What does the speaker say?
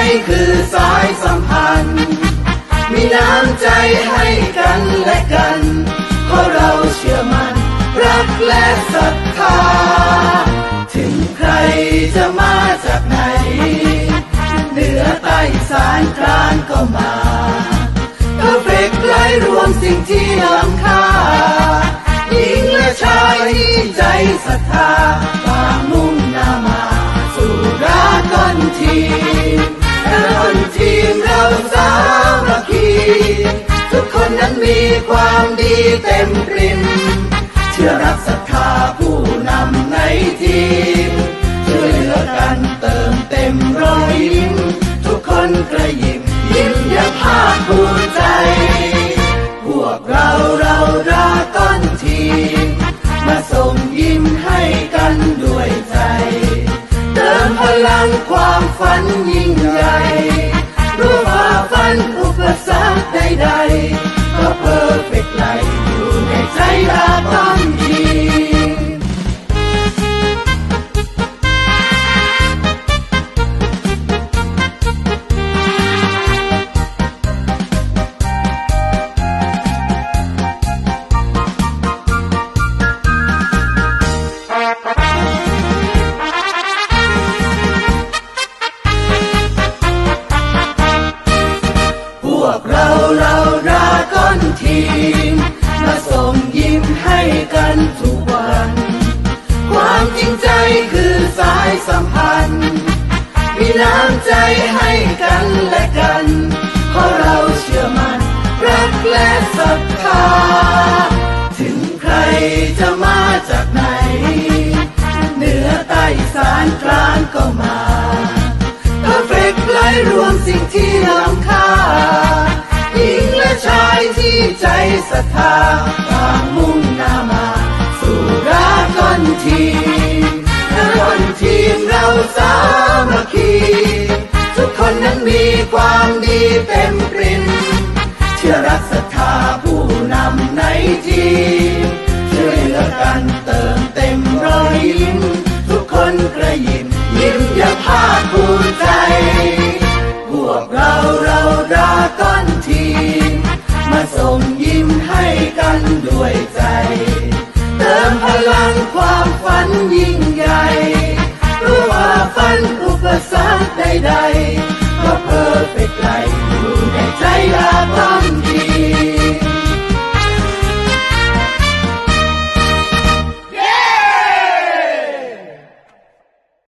ริงใจคือสายสัมพันธ์ มีน้ำใจให้กันและกัน เพราะเราเชื่อมันรักและศรัทธา ถึงใครจะมาจากไหน เหนือใต้สารกลางก็มาเพอร์เฟกไล่รวมสิ่งที่ล้ำค่าหญิงและชายที่ใจศรัทธาต่างมุ่งหน้ามา สู่รักกันที มีความดีเต็มปริม เชื่อรักศรัทธาผู้นำในทีมช่วยเหลือกันเติมเต็มรอยยิ้ม ทุกคนกระยิมยิ้มอย่างภาคภูมิใจ พวกเราเรารักก้นทีม มาส่งยิ้มให้กันด้วยใจ เติมพลังความฝันยิ่งใหญ่รู้ฝ่าฟันอุปสรรคใดๆ เพอร์เฟกต์ไลอยู่ในใจลาก้อนทีพวกเราเราราก้อน ทีม มาส่งยิ้มให้กันทุกวัน ความจริงใจคือสายสัมพันธ์ มีน้ำใจให้กันและกัน เพราะเราเชื่อมันรักและศรัทธา ศรัทาต่างมุ่งหน้ามา สู่รักกันทีมกันทีมเราสามัคคีทุกคนนั้นมีความดีเต็มปริมเชื่อรักศรัทธาผู้นำในทีมช่วยเหลือกันเติมเต็มรอยยิ้ม ทุกคนกระยิมยิ้มอย่างภาคภูมิใจ พวกเราเรารักก้อนที มาส่งยิ้ม กันด้วยใจ เติมพลังความฝันยิ่งใหญ่รู้ว่าฝันอุปสรรคใด